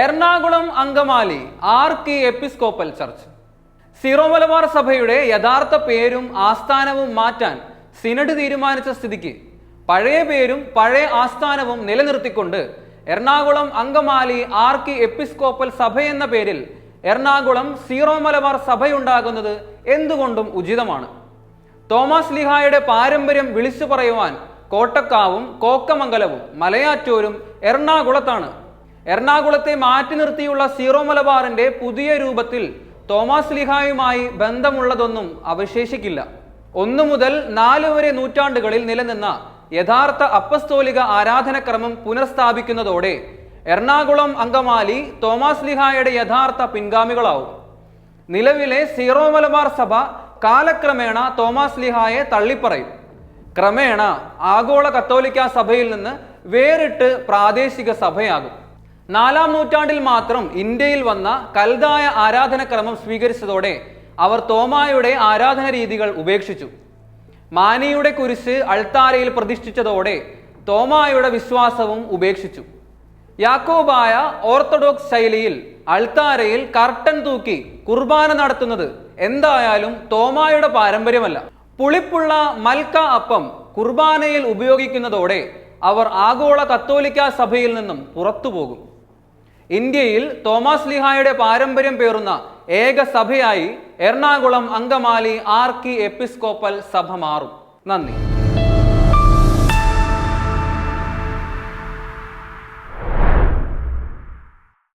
Ernakulam Angamaly archiepiscopal church. Syro Malabar സഭയുടെ യഥാർത്ഥ പേരും ആസ്ഥാനവും മാറ്റാൻ സിനഡ് തീരുമാനിച്ച സ്ഥിതിക്ക് പഴയ പേരും പഴയ ആസ്ഥാനവും നിലനിർത്തിക്കൊണ്ട് എറണാകുളം അങ്കമാലി ആർക്കി എപ്പിസ്കോപ്പൽ സഭ എന്ന പേരിൽ എറണാകുളം സീറോ മലബാർ സഭയുണ്ടാകുന്നത് എന്തുകൊണ്ടും ഉചിതമാണ്. തോമസ് ലിഹായുടെ പാരമ്പര്യം വിളിച്ചു പറയുവാൻ കോട്ടക്കാവും കോക്കമംഗലവും മലയാറ്റൂരും എറണാകുളത്താണ്. എറണാകുളത്തെ മാറ്റി നിർത്തിയുള്ള സീറോ മലബാറിന്റെ പുതിയ രൂപത്തിൽ തോമസ് ലിഹായുമായി ബന്ധമുള്ളതൊന്നും അവശേഷിക്കില്ല. ഒന്നു മുതൽ നാല് വരെ നൂറ്റാണ്ടുകളിൽ നിലനിന്ന യഥാർത്ഥ അപ്പസ്തോലിക ആരാധനക്രമം പുനഃസ്ഥാപിക്കുന്നതോടെ എറണാകുളം അങ്കമാലി തോമസ് ലിഹായുടെ യഥാർത്ഥ പിൻഗാമികളാവും. നിലവിലെ സീറോ മലബാർ സഭ കാലക്രമേണ തോമസ് ലിഹായെ തള്ളിപ്പറയും. ക്രമേണ ആഗോള കത്തോലിക്ക സഭയിൽ നിന്ന് വേറിട്ട് പ്രാദേശിക സഭയാകും. നാലാം നൂറ്റാണ്ടിൽ മാത്രം ഇന്ത്യയിൽ വന്ന കൽതായ ആരാധനക്രമം സ്വീകരിച്ചതോടെ അവർ തോമായുടെ ആരാധന രീതികൾ ഉപേക്ഷിച്ചു. മാനിയുടെ കുരിശ് അൾത്താരയിൽ പ്രതിഷ്ഠിച്ചതോടെ തോമായുടെ വിശ്വാസവും ഉപേക്ഷിച്ചു. യാക്കോബായ ഓർത്തഡോക്സ് ശൈലിയിൽ അൾത്താരയിൽ കർട്ടൻ തൂക്കി കുർബാന നടത്തുന്നത് എന്തായാലും തോമായുടെ പാരമ്പര്യമല്ല. പുളിപ്പുള്ള മൽക്ക അപ്പം കുർബാനയിൽ ഉപയോഗിക്കുന്നതോടെ അവർ ആഗോള കത്തോലിക്ക സഭയിൽ നിന്നും പുറത്തുപോകും. ഇന്ത്യയിൽ തോമസ് ലിഹായുടെ പാരമ്പര്യം പേറുന്ന ഏക സഭയായി എറണാകുളം അങ്കമാലി ആർക്കി എപ്പിസ്കോപ്പൽ സഭ മാറും. നന്ദി.